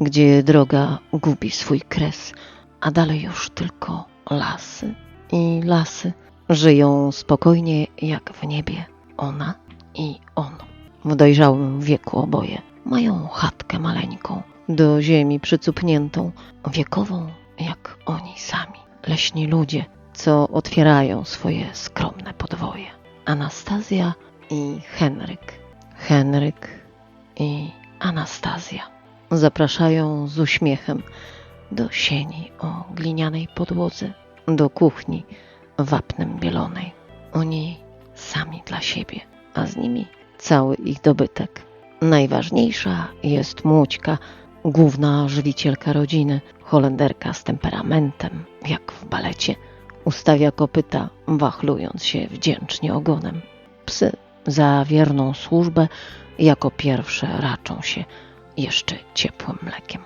gdzie droga gubi swój kres, a dalej już tylko lasy i lasy żyją spokojnie jak w niebie. Ona i on. W dojrzałym wieku oboje mają chatkę maleńką, do ziemi przycupniętą, wiekową jak oni sami. Leśni ludzie, co otwierają swoje skromne podwoje. Anastazja i Henryk. Henryk i Anastazja. Zapraszają z uśmiechem do sieni o glinianej podłodze, do kuchni wapnem bielonej. Oni sami dla siebie, a z nimi cały ich dobytek. Najważniejsza jest Mućka, główna żywicielka rodziny, Holenderka z temperamentem, jak w balecie. Ustawia kopyta, wachlując się wdzięcznie ogonem. Psy za wierną służbę jako pierwsze raczą się jeszcze ciepłym mlekiem.